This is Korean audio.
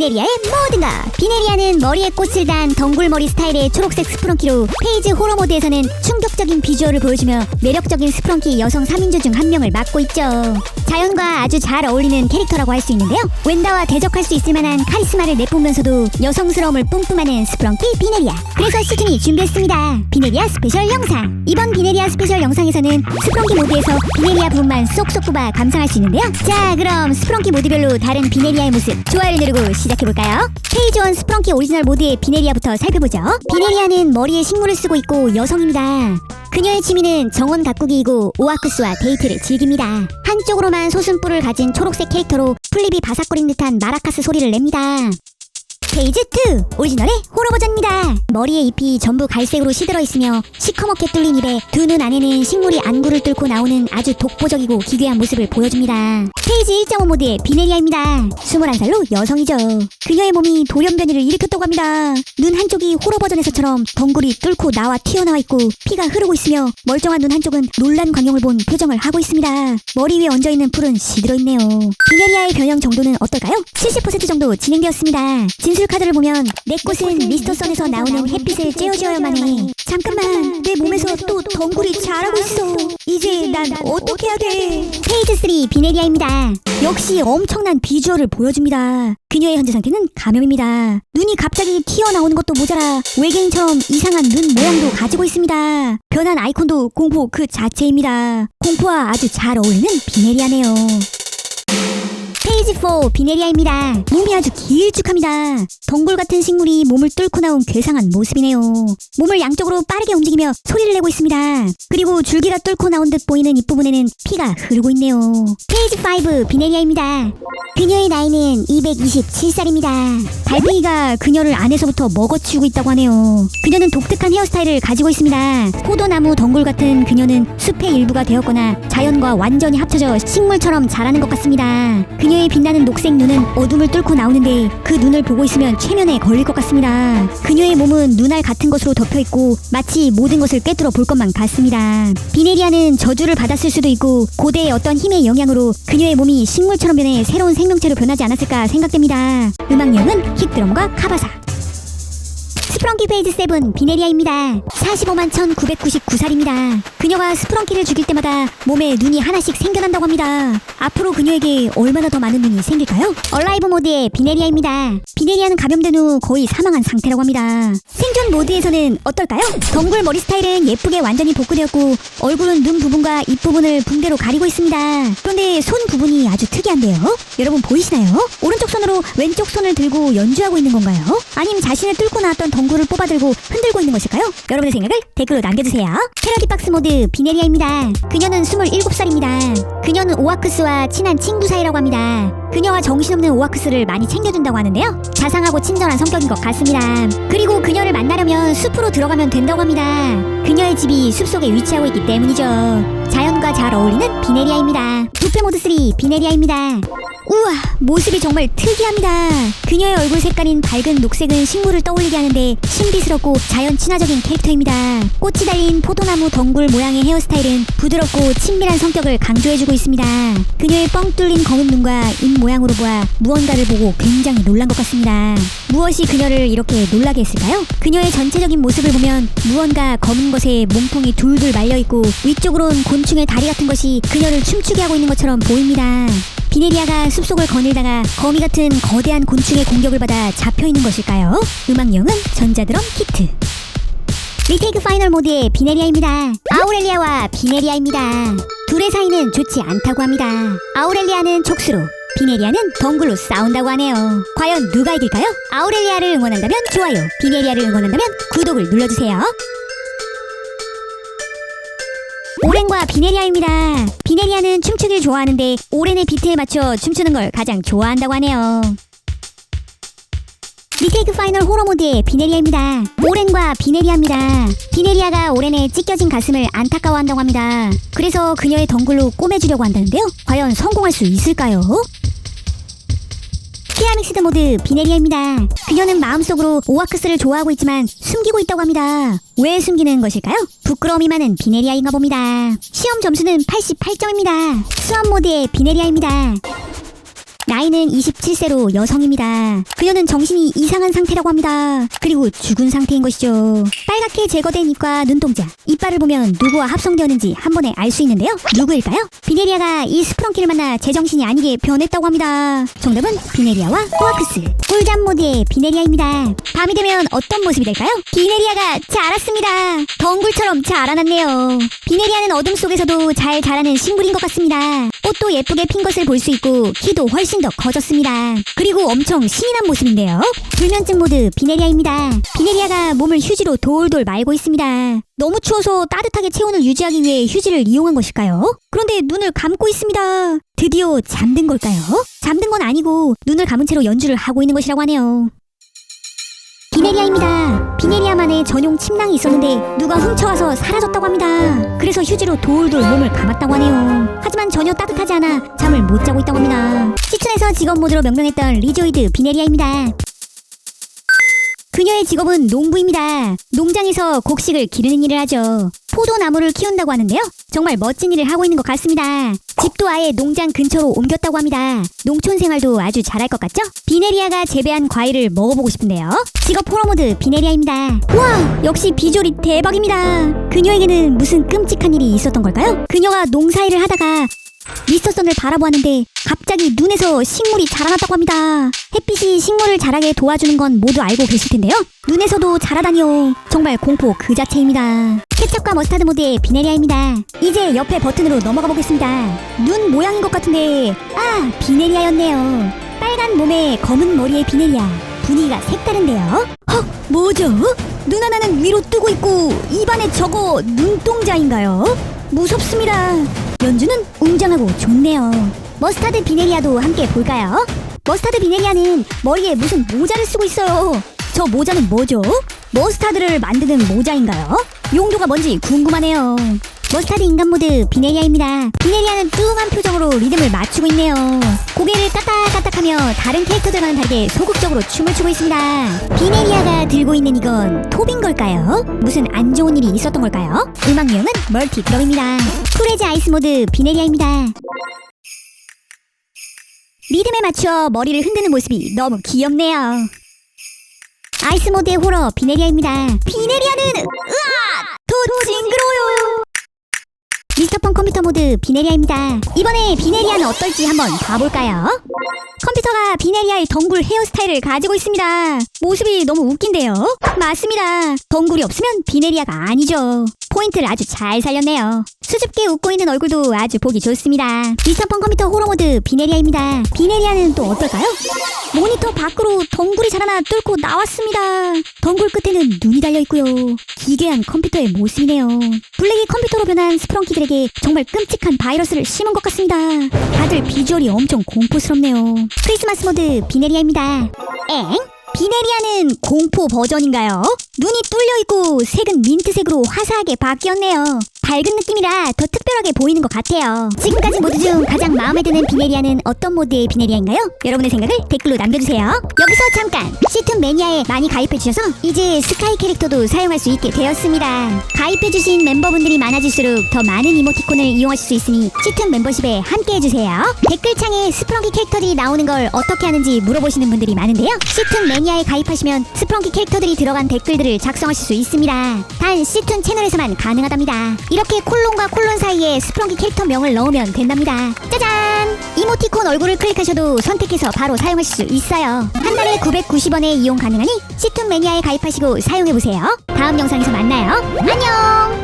비네리아의 뭐든가. 비네리아는 머리에 꽃을 단 덩굴머리 스타일의 초록색 스프렁키로 페이지 호러 모드에서는 충격적인 비주얼을 보여주며 매력적인 스프렁키 여성 3인조 중 한 명을 맡고 있죠. 자연과 아주 잘 어울리는 캐릭터라고 할 수 있는데요. 웬다와 대적할 수 있을 만한 카리스마를 내뿜으면서도 여성스러움을 뿜뿜하는 스프렁키 비네리아. 그래서 수준이 준비했습니다. 비네리아 스페셜 영상. 이번 비네리아 스페셜 영상에서는 스프렁키 모드에서 비네리아 부분만 쏙쏙 뽑아 감상할 수 있는데요. 자 그럼 스프렁키 모드별로 다른 비네리아의 모습 좋아요를 누르고 시작 해볼까요? 페이지 원 스프렁키 오리지널 모드의 비네리아부터 살펴보죠 비네리아는 머리에 식물을 쓰고 있고 여성입니다 그녀의 취미는 정원 가꾸기이고 오아쿠스와 데이트를 즐깁니다. 한쪽으로만 솟은뿔을 가진 초록색 캐릭터로 풀립이 바삭거린 듯한 마라카스 소리를 냅니다. 페이지 2 오리지널의 호러 버전입니다. 머리에 잎이 전부 갈색으로 시들어 있으며 시커멓게 뚫린 입에 두 눈 안에는 식물이 안구를 뚫고 나오는 아주 독보적이고 기괴한 모습을 보여줍니다. 페이지 1.5 모드의 비네리아입니다. 21살로 여성이죠. 그녀의 몸이 돌연변이를 일으켰다고 합니다. 눈 한쪽이 호러 버전에서처럼 덩굴이 뚫고 나와 튀어나와 있고 피가 흐르고 있으며 멀쩡한 눈 한쪽은 놀란 광경을 본 표정을 하고 있습니다. 머리 위에 얹어 있는 풀은 시들어 있네요. 비네리아의 변형 정도는 어떨까요? 70% 정도 진행되었습니다. 진술 카드를 보면 내 꽃은 미스터 선에서 나오는 햇빛을 쬐어주어야만 해. 잠깐만 내 몸에서 또 덩굴이 자라고 있어. 이제 난 어떻게 해야 돼? 페이지 3 비네리아입니다. 역시 엄청난 비주얼을 보여줍니다. 그녀의 현재 상태는 감염입니다. 눈이 갑자기 튀어나오는 것도 모자라 외계인처럼 이상한 눈 모양도 가지고 있습니다. 변한 아이콘도 공포 그 자체입니다. 공포와 아주 잘 어울리는 비네리아네요. 페이지 4 비네리아입니다. 몸이 아주 길쭉합니다. 덩굴 같은 식물이 몸을 뚫고 나온 괴상한 모습이네요. 몸을 양쪽으로 빠르게 움직이며 소리를 내고 있습니다. 그리고 줄기가 뚫고 나온 듯 보이는 잎부분에는 피가 흐르고 있네요. 페이지 5 비네리아입니다. 그녀의 나이는 227살입니다. 달팽이가 그녀를 안에서부터 먹어치우고 있다고 하네요. 그녀는 독특한 헤어스타일을 가지고 있습니다. 포도나무 덩굴 같은 그녀는 숲의 일부가 되었거나 자연과 완전히 합쳐져 식물처럼 자라는 것 같습니다. 그녀의 빛나는 녹색 눈은 어둠을 뚫고 나오는데 그 눈을 보고 있으면 최면에 걸릴 것 같습니다. 그녀의 몸은 눈알 같은 것으로 덮여 있고 마치 모든 것을 꿰뚫어 볼 것만 같습니다. 비네리아는 저주를 받았을 수도 있고 고대의 어떤 힘의 영향으로 그녀의 몸이 식물처럼 변해 새로운 생명체로 변하지 않았을까 생각됩니다. 음악 내용은 킥드럼과 카바사. 스프렁키 페이지 7 비네리아입니다. 45만 1999살입니다. 그녀가 스프렁키를 죽일 때마다 몸에 눈이 하나씩 생겨난다고 합니다. 앞으로 그녀에게 얼마나 더 많은 눈이 생길까요? 얼라이브 모드의 비네리아입니다. 비네리아는 감염된 후 거의 사망한 상태라고 합니다. 생존 모드에서는 어떨까요? 덩굴 머리 스타일은 예쁘게 완전히 복구되었고 얼굴은 눈 부분과 입 부분을 붕대로 가리고 있습니다. 그런데 손 부분이 아주 특이한데요. 여러분 보이시나요? 오른쪽 손으로 왼쪽 손을 들고 연주하고 있는 건가요? 아니면 자신을 뚫고 나왔던 덩굴 을 뽑아들고 흔들고 있는 것일까요? 여러분의 생각을 댓글로 남겨주세요. 패러디 박스 모드 비네리아입니다. 그녀는 27살입니다. 그녀는 오아크스와 친한 친구 사이라고 합니다. 그녀와 정신없는 오아크스를 많이 챙겨준다고 하는데요. 자상하고 친절한 성격인 것 같습니다. 그리고 그녀를 만나려면 숲으로 들어가면 된다고 합니다. 그녀의 집이 숲속에 위치하고 있기 때문이죠. 자연과 잘 어울리는 비네리아입니다. 부페 모드 3 비네리아입니다. 우와 모습이 정말 특이합니다. 그녀의 얼굴 색깔인 밝은 녹색은 식물을 떠올리게 하는데 신비스럽고 자연 친화적인 캐릭터입니다. 꽃이 달린 포도나무 덩굴 모양의 헤어스타일은 부드럽고 친밀한 성격을 강조해주고 있습니다. 그녀의 뻥 뚫린 검은 눈과 입 모양으로 보아 무언가를 보고 굉장히 놀란 것 같습니다. 무엇이 그녀를 이렇게 놀라게 했을까요? 그녀의 전체적인 모습을 보면 무언가 검은 것에 몸통이 둘둘 말려있고 위쪽으론 곤충의 다리 같은 것이 그녀를 춤추게 하고 있는 것처럼 보입니다. 비네리아가 숲속을 거닐다가 거미 같은 거대한 곤충의 공격을 받아 잡혀 있는 것일까요? 음악용은 전자드럼 키트. 리테이크 파이널 모드의 비네리아입니다. 아우렐리아와 비네리아입니다. 둘의 사이는 좋지 않다고 합니다. 아우렐리아는 촉수로, 비네리아는 덩굴로 싸운다고 하네요. 과연 누가 이길까요? 아우렐리아를 응원한다면 좋아요, 비네리아를 응원한다면 구독을 눌러주세요. 오렌과 비네리아입니다. 비네리아는 춤추길 좋아하는데 오렌의 비트에 맞춰 춤추는 걸 가장 좋아한다고 하네요. 리테이크 파이널 호러 모드의 비네리아입니다. 오렌과 비네리아입니다. 비네리아가 오렌의 찢겨진 가슴을 안타까워한다고 합니다. 그래서 그녀의 덩굴로 꼬매주려고 한다는데요. 과연 성공할 수 있을까요? 피아 믹스드 모드 비네리아입니다. 그녀는 마음속으로 오아크스를 좋아하고 있지만 숨기고 있다고 합니다. 왜 숨기는 것일까요? 부끄러움이 많은 비네리아인가 봅니다. 시험 점수는 88점입니다. 수험 모드의 비네리아입니다. 나이는 27세로 여성입니다. 그녀는 정신이 이상한 상태라고 합니다. 그리고 죽은 상태인 것이죠. 빨갛게 제거된 입과 눈동자, 이빨을 보면 누구와 합성되었는지 한 번에 알 수 있는데요. 누구일까요? 비네리아가 이 스프렁키를 만나 제정신이 아니게 변했다고 합니다. 정답은 비네리아와 호아크스. 꿀잠 모드의 비네리아입니다. 밤이 되면 어떤 모습이 될까요? 비네리아가 자랐습니다. 덩굴처럼 자라났네요. 비네리아는 어둠 속에서도 잘 자라는 식물인 것 같습니다. 꽃도 예쁘게 핀 것을 볼 수 있고 키도 훨씬 더 커졌습니다. 그리고 엄청 신이 난 모습인데요. 불면증 모드 비네리아입니다. 비네리아가 몸을 휴지로 돌돌 말고 있습니다. 너무 추워서 따뜻하게 체온을 유지하기 위해 휴지를 이용한 것일까요? 그런데 눈을 감고 있습니다. 드디어 잠든 걸까요? 잠든 건 아니고 눈을 감은 채로 연주를 하고 있는 것이라고 하네요. 비네리아만의 전용 침낭이 있었는데 누가 훔쳐와서 사라졌다고 합니다. 그래서 휴지로 돌돌 몸을 감았다고 하네요. 하지만 전혀 따뜻하지 않아 잠을 못 자고 있다고 합니다. 시춘에서 직업 모드로 명명했던 리조이드 비네리아입니다. 그녀의 직업은 농부입니다. 농장에서 곡식을 기르는 일을 하죠. 포도나무를 키운다고 하는데요. 정말 멋진 일을 하고 있는 것 같습니다. 집도 아예 농장 근처로 옮겼다고 합니다. 농촌 생활도 아주 잘할 것 같죠? 비네리아가 재배한 과일을 먹어보고 싶은데요. 직업 포로모드 비네리아입니다. 와, 역시 비주얼이 대박입니다. 그녀에게는 무슨 끔찍한 일이 있었던 걸까요? 그녀가 농사일을 하다가 미스터 선을 바라보았는데 갑자기 눈에서 식물이 자라났다고 합니다. 햇빛이 식물을 자라게 도와주는 건 모두 알고 계실 텐데요. 눈에서도 자라다니요. 정말 공포 그 자체입니다. 케첩과 머스타드 모드의 비네리아입니다. 이제 옆에 버튼으로 넘어가 보겠습니다. 눈 모양인 것 같은데 아 비네리아였네요. 빨간 몸에 검은 머리의 비네리아. 분위기가 색다른데요. 헉 뭐죠? 눈 하나는 위로 뜨고 있고 입안에 저거 눈동자인가요? 무섭습니다. 연주는 웅장하고 좋네요. 머스타드 비네리아도 함께 볼까요? 머스타드 비네리아는 머리에 무슨 모자를 쓰고 있어요. 저 모자는 뭐죠? 머스타드를 만드는 모자인가요? 용도가 뭔지 궁금하네요. 머스타드 인간 모드 비네리아입니다. 비네리아는 뚱한 표정으로 리듬을 맞추고 있네요. 고개를 까딱까딱하며 다른 캐릭터들과는 다르게 소극적으로 춤을 추고 있습니다. 비네리아가 들고 있는 이건 톱인 걸까요? 무슨 안 좋은 일이 있었던 걸까요? 음악 내용은 멀티 드럼입니다. 프레즈 아이스 모드 비네리아입니다. 리듬에 맞추어 머리를 흔드는 모습이 너무 귀엽네요. 아이스 모드의 호러 비네리아입니다. 비네리아는 으아 미스터폰 컴퓨터 모드 비네리아입니다. 이번에 비네리아는 어떨지 한번 봐볼까요? 컴퓨터가 비네리아의 덩굴 헤어스타일을 가지고 있습니다. 모습이 너무 웃긴데요? 맞습니다. 덩굴이 없으면 비네리아가 아니죠. 포인트를 아주 잘 살렸네요. 수줍게 웃고 있는 얼굴도 아주 보기 좋습니다. 미스터폰 컴퓨터 호러 모드 비네리아입니다. 비네리아는 또 어떨까요? 모니터 밖으로 덩굴이 자라나 뚫고 나왔습니다. 덩굴 끝에는 눈이 달려있고요. 기괴한 컴퓨터의 모습이네요. 블랙이 컴퓨터로 변한 스프렁키들에게 정말 끔찍한 바이러스를 심은 것 같습니다. 다들 비주얼이 엄청 공포스럽네요. 크리스마스 모드 비네리아입니다. 엥? 비네리아는 공포 버전인가요? 눈이 뚫려있고 색은 민트색으로 화사하게 바뀌었네요. 밝은 느낌이라 더 특별하게 보이는 것 같아요. 지금까지 모드 중 가장 마음에 드는 비네리아는 어떤 모드의 비네리아인가요? 여러분의 생각을 댓글로 남겨주세요. 여기서 잠깐! 시툰 매니아에 많이 가입해주셔서 이제 스카이 캐릭터도 사용할 수 있게 되었습니다. 가입해주신 멤버분들이 많아질수록 더 많은 이모티콘을 이용하실 수 있으니 시툰 멤버십에 함께해주세요. 댓글창에 스프렁키 캐릭터들이 나오는 걸 어떻게 하는지 물어보시는 분들이 많은데요. 시툰 매니아에 가입하시면 스프렁키 캐릭터들이 들어간 댓글들을 작성하실 수 있습니다. 단 시툰 채널에서만 가능하답니다. 이렇게 콜론과 콜론 사이에 스프렁키 캐릭터 명을 넣으면 된답니다. 짜잔! 이모티콘 얼굴을 클릭하셔도 선택해서 바로 사용하실 수 있어요. 한 달에 990원에 이용 가능하니 시툰 매니아에 가입하시고 사용해보세요. 다음 영상에서 만나요. 안녕!